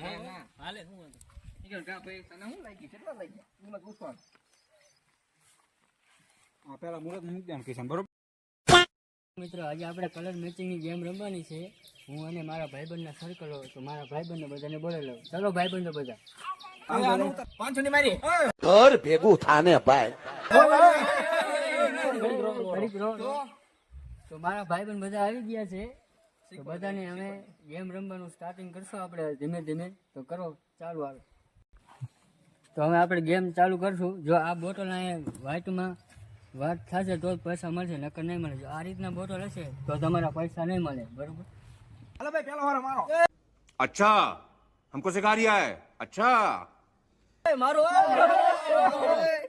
હા, હાલે શું વાંધો કા ભાઈ તને શું લાગી કેટલા લાગ્યા એમાં પૂછવાનું આ પેલા મુહૂર્ત મૂકી દેવાનું કિશન બરોબર મિત્રો આજે આપણે કલર મેચિંગની ગેમ રમવાની છે. હું અને મારા ભાઈબંધના સર્કલો તો મારા ભાઈબંધને બધાને બોલેલો લઉં. ચાલો ભાઈબંધો બધા. પાંચસો ની મારી. ઘર ભેગું થાને ભાઈ. તો મારા ભાઈબંધ બધા આવી ગયા છે. તો બધાને અમે ગેમ રમવાનું સ્ટાર્ટિંગ કરશું આપણે ધીમે ધીમે તો કરો ચાલુ આવે તો હવે આપણે ગેમ ચાલુ કરશું જો આ બોટલ અહીંયા વ્હાઈટમાં વાત થશે તો જ પૈસા મળશે નકર નહીં મળે જો આ રીતના બોટલ હશે તો તમારા પૈસા નહીં મળે બરોબર હાલો ભાઈ પેલો વારો મારો अच्छा हमको सिखा रिया है अच्छा મારો તો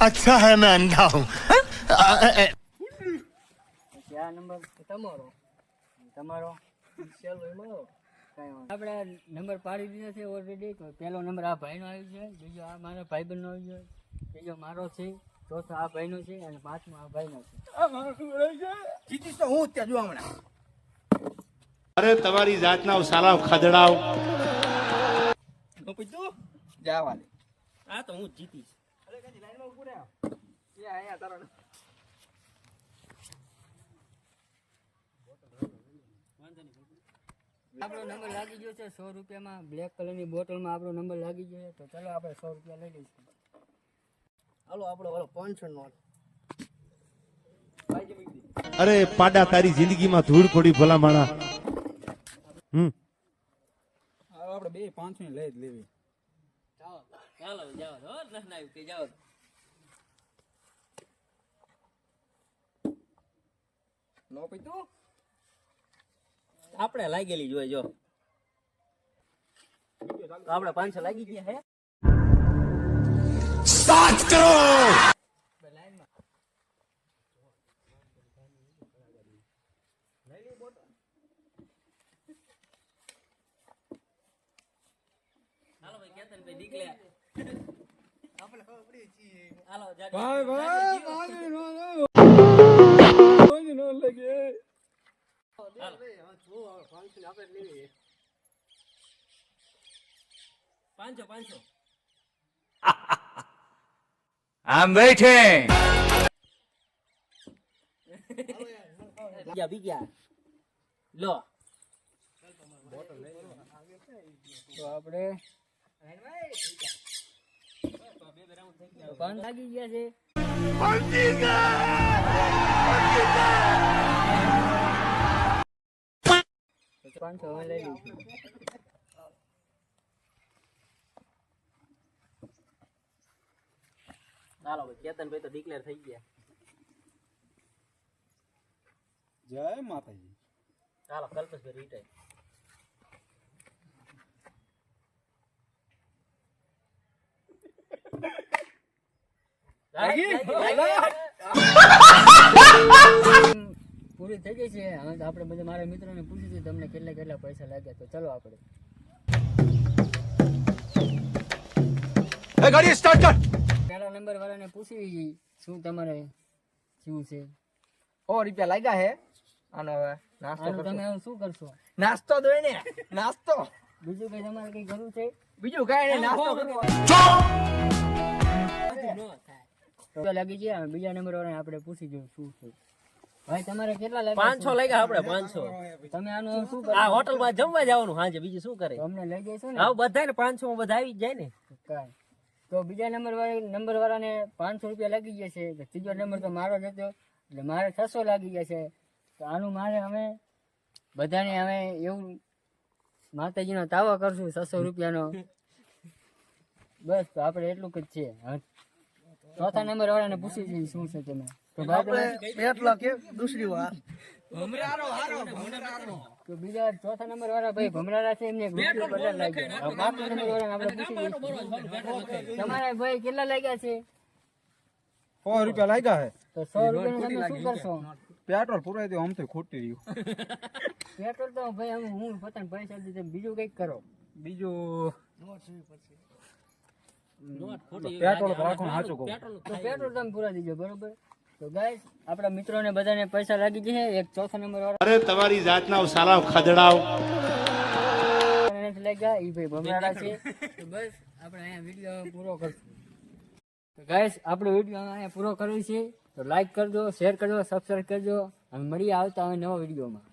अच्छा है मैं अंधा हूँ પછી આ નંબર તમારો તમારો ચાલો એમાં કાંઈ વાંધો. આપણે નંબર પાડી દીધો છે ઓલરેડી તો પહેલો નંબર આ ભાઈનો આવી છે બીજો આ મારા ભાઈબંધનો આવી ગયો ત્રીજો મારો છે ચોથો આ ભાઈનો છે અને પાંચમો આ ભાઈનો છે જીતીશ તો હું જ ત્યાં જોવા હમણાં अरे तुम्हारी जात ना साला खदड़ाओ હું પૂછ્યું જાવા દે આ તો હું જીતીશ તારો ઉભું રહ્યા યા અહીંયા તારો આપણો નંબર લાગી ગયો છે સો રૂપિયામાં. બ્લેક કલરની બોટલમાં આપણો નંબર લાગી ગયો છે. તો ચાલો આપણે સો રૂપિયા લઈ લઈશું. હાલો આપણો વાળો પાંચસો નો અરે પાડા તારી જિંદગીમાં ધૂળ પડી ભલા માણા હમ આપણે બે પાંચ ને લઈ જ લેવી. ચાલો ચાલો જાઓ જાઓ નો આપણે લાગેલી જોઈએ જો. આપણે પાંચ લાગી ગયા હે. સ્ટાર્ટ કરો હાલો ભાઈ કેતન ભાઈ નીકળ્યા. આપણે ખબર પડી છીએ. હાલો ભાઈ ભાઈ. લાગે. પાંચસો પાંચસો. I'm waiting. આવી ગયા લો. તો આપણે કોણ લાગી ગયા છે. પાંચસો હવે લઈ લઈશું ચાલો ભાઈ કેતન ભાઈ તો ડિક્લેર થઈ ગયા જય માતાજી ચાલો કલ્પેશભાઈ રિટાયર પૂરી થઈ ગઈ છે. હવે આપણે બધા મારા મિત્રોને પૂછીશું તમને કેટલા કેટલા પૈસા લાગ્યા? તો ચલો આપણે. પહેલા નંબર વાળાને પૂછી શું તમારે શું છે? સો રૂપિયા લાગ્યા હે? અને હવે નાસ્તો તમે શું કરશો? નાસ્તો દોય ને નાસ્તો. બીજું કઈ તમારે કઈ કરવું છે? બીજું કઈ નહીં નાસ્તો કરવો. લાગી છે બીજા નંબર વાળાને આપણે પૂછી જોયું શું છે? ભાઈ તમારે કેટલા લાગે પાંચસો લાગ્યા આપણે પાંચસો. તમે આનું શું કરો આ હોટલમાં જમવા જવાનું હાજે બીજું શું કરે? અમને લઈ જઈશું ને? હા બધા ને પાંચસો માં બધા આવી જાય ને. તો બીજા નંબર વાળા નંબર વાળાને પાંચસો રૂપિયા લાગી ગયા છે. ત્રીજો નંબર તો મારો જ હતો. એટલે મારે છસો લાગી ગયા છે. તો આનું મારે અમે બધાને હવે એવું માતાજીનો તાવો કરશું છસો રૂપિયાનો. બસ તો આપણે એટલું જ છે. ચોથા નંબર વાળાને પૂછી જઈએ શું છે તમે. તો આપણે એટલો કે દૂસરી વાર. ભમરારો હારો ભમરારો. તો બીજા ચોથા નંબર વાળા ભાઈ ભમરાડા છે એમને નંબર આપણે પૂછી તમારા ભાઈ કેટલા લાગ્યા છે? સો રૂપિયા લાગ્યા હે. તો સો રૂપિયા તમે શું કરશો? પેટ્રોલ પૂરાઈ દો આમ તો ખોટી રહ્યું. પેટ્રોલ તો ભાઈ અમે હું પોતાના પૈસા દીધે બીજું કંઈક કરો. બીજું પેટ્રોલ રાખવાનું સાચું કહું. પેટ્રોલ તમે પૂરા દીજો બરોબર? તો ગાઈસ આપણા મિત્રોને બધાને પૈસા લાગી જશે એક ચોથા નંબર વાળા અરે તમારી જાતના સાલા ખદડાવ નથી લાગ્યા એ ભાઈ ભમરાડા છે. તો બસ આપણે અહીંયા વીડિયો પૂરો કરશું. તો ગાઈસ આપણો વીડિયો અહીંયા પૂરો કર્યો છે. તો લાઈક કરજો શેર કરજો સબસ્ક્રાઈબ કરજો. અને મળીએ આવતા હવે નવા વિડીયોમાં